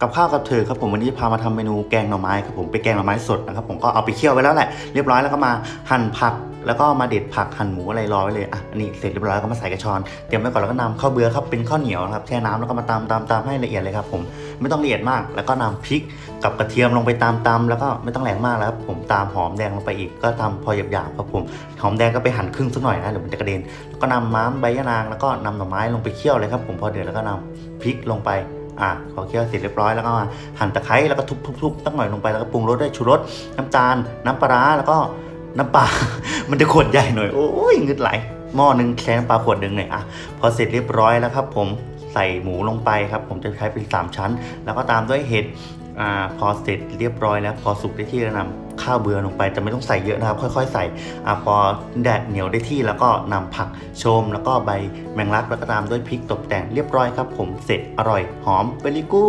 กับข้าวกับเธอครับผมวันนี้พามาทำเมนูแกงหน่อไม้ครับผมเป็นแกงหน่อไม้สดนะครับผมก็เอาไปเคี่ยวไว้แล้วแหละเรียบร้อยแล้วก็มาหั่นผัก แล้วก็มาเด็ดผักหั่นหมูอะไรรอไว้เลยอะอันนี้เสร็จเรียบร้อยแล้วก็มาใส่กระชอนเตรียมไว้ก่อนแล้วก็นำข้าวเบื่อครับเป็นข้าวเหนียวนะครับแช่น้ำแล้วก็มาตำตำตำให้ละเอียดเลยครับผมไม่ต้องละเอียดมาก แล้วก็นำพริกกับกระเทียมลงไปตำตำแล้วก็ไม่ต้องแรงมากแล้วครับผมตามหอมแดงลงไปอีกก็ตำพอหยาบๆครับผมหอมแดงก็ไปหั่นครึ่งสักหน่อยนะเดี๋ยวมันจะกระเด็นแล้วก็นำม้ามใบยะนางแล้วก็นำหน่อไม้ลงไปเคี่ยวเลยครับผมพอเดือดแล้วก็นำพริกลงไป อะพอเคี่ยวเสร็จเรียบร้อยแล้วก็มาหั่นตะไคร้แล้วก็ทุบๆๆตั้งหน่อยลงไปแล้วก็ปรุงรสด้วยชูรสน้ำตาล น้ำปลาแล้วก็น้ำปลา มันจะขวดใหญ่หน่อย โอ้ยเงึดไหล หม้อหนึ่งแค่น้ำปลาขวดหนึ่งหน่อยอะ พอเสร็จเรียบร้อยแล้วครับผม ใส่หมูลงไปครับ ผมจะใช้เป็นสามชั้น แล้วก็ตามด้วยเห็ด อ่าพอเสร็จเรียบร้อยแล้วพอสุกได้ที่แล้วนำข้าวเบือลงไปแต่ไม่ต้องใส่เยอะนะครับ ค่อยๆ ใส่อ่าพอแดดเหนียวได้ที่แล้วก็นำผักโชม แล้วก็ใบแมงลักแล้วก็ตามด้วยพริกตกแต่งเรียบร้อยครับ ผมเสร็จอร่อยหอมเบลิกู